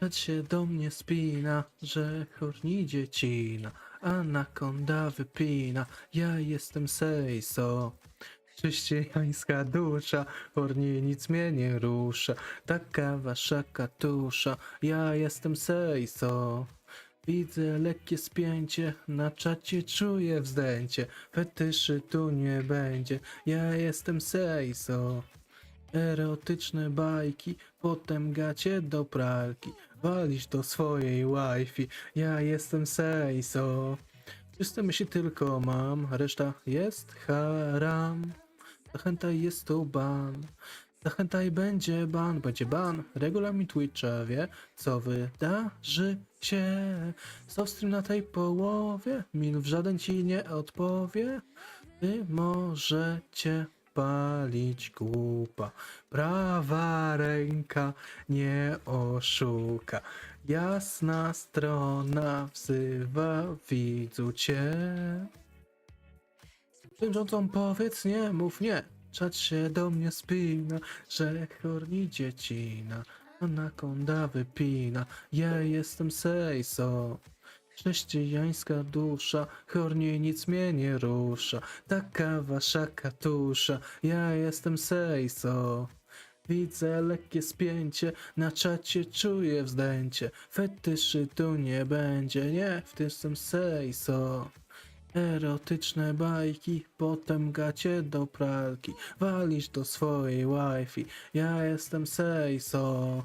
Czat się do mnie spina, że chorni dziecina, anakonda wypina, ja jestem Sejso. Chrześcijańska dusza, chorni nic mnie nie rusza, taka wasza katusza, ja jestem Sejso. Widzę lekkie spięcie, na czacie czuję wzdęcie, fetyszy tu nie będzie, ja jestem Sejso. Erotyczne bajki, potem gacie do pralki, walisz do swojej wifi, ja jestem Sejso. Czyste myśli tylko mam, reszta jest haram. Zachętaj jest tu ban. Zachętaj będzie ban, będzie ban. Regulamin Twitcha wie, co wydarzy się. Softstream na tej połowie, minów żaden ci nie odpowie. Wy możecie palić głupa. Prawa ręka nie oszuka. Jasna strona wzywa widzu cię. Tym rządzą powiedz nie, mów nie. Czat się do mnie spina, że chorni dziecina. Anakonda wypina, ja jestem Sejso. Chrześcijańska dusza, chornie nic mnie nie rusza. Taka wasza katusza, ja jestem Sejso. Widzę lekkie spięcie, na czacie czuję wzdęcie. Fetyszy tu nie będzie, nie, w tym jestem Sejso. Erotyczne bajki, potem gacie do pralki. Walisz do swojej wifi, ja jestem Sejso.